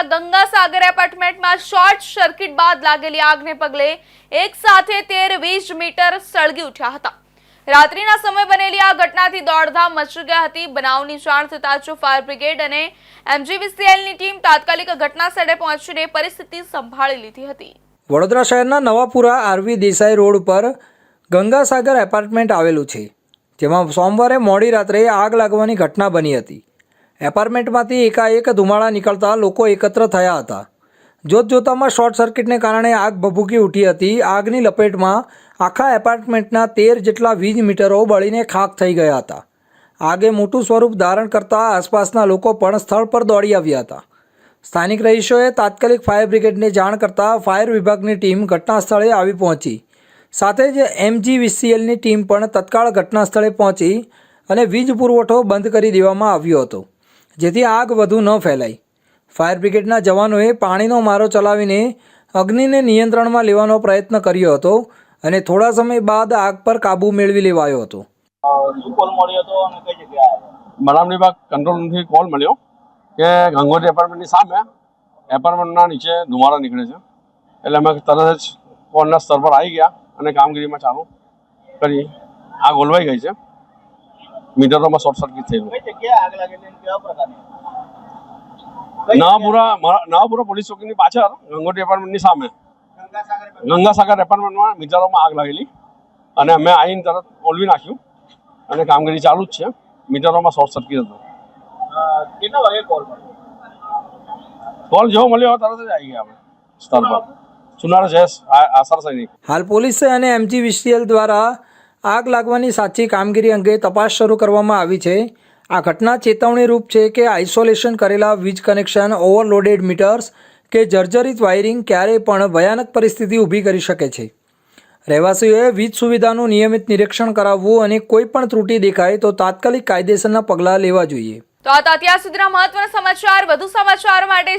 આવેલા ગંગાસાગર એપાર્ટમેન્ટમાં short circuit બાદ લાગેલી આગને પગલે એક સાથે તેર વીસ મીટર સળગી ઉઠ્યા હતા. રાત્રિના સમય બનેલી આ ઘટનાથી દોડધામ મચી ગઈ હતી. બનાવની જાણ થતાં જો ફાયર બ્રિગેડ અને એમજીવીસીએલની ટીમ તાત્કાલિક ઘટના સ્થળે પહોંચીને પરિસ્થિતિ સંભાળી લીધી હતી. વડોદરા શહેરના નવાપુરા આરવી દેસાઈ રોડ પર ગંગાસાગર એપાર્ટમેન્ટ આવેલું છે, જેમાં સોમવારે મોડી રાત્રે આગ લાગવાની ઘટના બની હતી. એપાર્ટમેન્ટમાંથી એકાએક ધુમાડા નીકળતા લોકો એકત્ર થયા હતા. જોતજોતામાં શોર્ટ સર્કિટને કારણે આગ ભભૂકી ઉઠી હતી. આગની લપેટમાં આખા એપાર્ટમેન્ટના તેર જેટલા વીજ મીટરો બળીને ખાખ થઈ ગયા હતા. આગે મોટું સ્વરૂપ ધારણ કરતા આસપાસના લોકો પણ સ્થળ પર દોડી આવ્યા હતા. સ્થાનિક રહીશોએ તાત્કાલિક ફાયર બ્રિગેડને જાણ કરતાં ફાયર વિભાગની ટીમ ઘટના સ્થળે આવી પહોંચી. સાથે જ એમજીવીસીએલની ટીમ પણ તત્કાળ ઘટના સ્થળે પહોંચી અને વીજ પુરવઠો બંધ કરી દેવામાં આવ્યો હતો. જેથી આગ વધુ ન ફેલાય. ફાયર બ્રિગેડના જવાનોએ પાણીનો મારો ચલાવીને અગ્નિને નિયંત્રણમાં લેવાનો પ્રયત્ન કર્યો હતો અને થોડા સમય બાદ આગ પર કાબુ મેળવી લેવાયો હતો. આવ્યો? કંટ્રોલથી કોલ મળ્યો કે ગંગોત્રી એપાર્ટમેન્ટની સામે એપાર્ટમેન્ટના નીચે ધુમાડો નીકળે છે. એટલે અમે તરત જ કોલના સ્તર પર આવી ગયા અને કામગીરીમાં ચાલુ કરી. આગ ઓલવાઈ ગઈ છે. મીટરોમાં શોર્ટ સર્કિટ થયેલું નવાપુરા નવાપુરા પોલીસ ચોકીની પાછળ ગંગોટી એપાર્ટમેન્ટની સામે. ગંગાસાગર એપાર્ટમેન્ટમાં મીટરોમાં આગ લાગેલી. અને અમે આવીને તરત ઓલવી નાખ્યું. અને કામગીરી ચાલુ જ છે. મીટરોમાં શોર્ટ સર્કિટ હતું. કેટલા વાગે કોલ કોલ જેવો મળ્યો તરત જ આવી ગયા અમે. સ્થળ પર. સુનાર જયેશ આસાર સૈનિક. હાલ પોલીસે અને એમજી એમજીવીસીએલ દ્વારા આગ લાગવાની સાચી કામગીરી અંગે તપાસ શરૂ કરવામાં આવી છે. આ ઘટના ચેતવણી રૂપ છે કે આઇસોલેશન કરેલા વીજ કનેક્શન, ઓવરલોડેડ મીટર્સ કે જર્જરિત વાયરિંગ ક્યારેય પણ ભયાનક પરિસ્થિતિ ઊભી કરી શકે છે. રહેવાસીઓએ વીજ સુવિધાનું નિયમિત નિરીક્ષણ કરાવવું અને કોઈ પણ ત્રુટિ દેખાય તો તાત્કાલિક કાયદેસરના પગલાં લેવા જોઈએ. તો આ અત્યાર સુધીના મહત્વના સમાચાર. વધુ સમાચાર માટે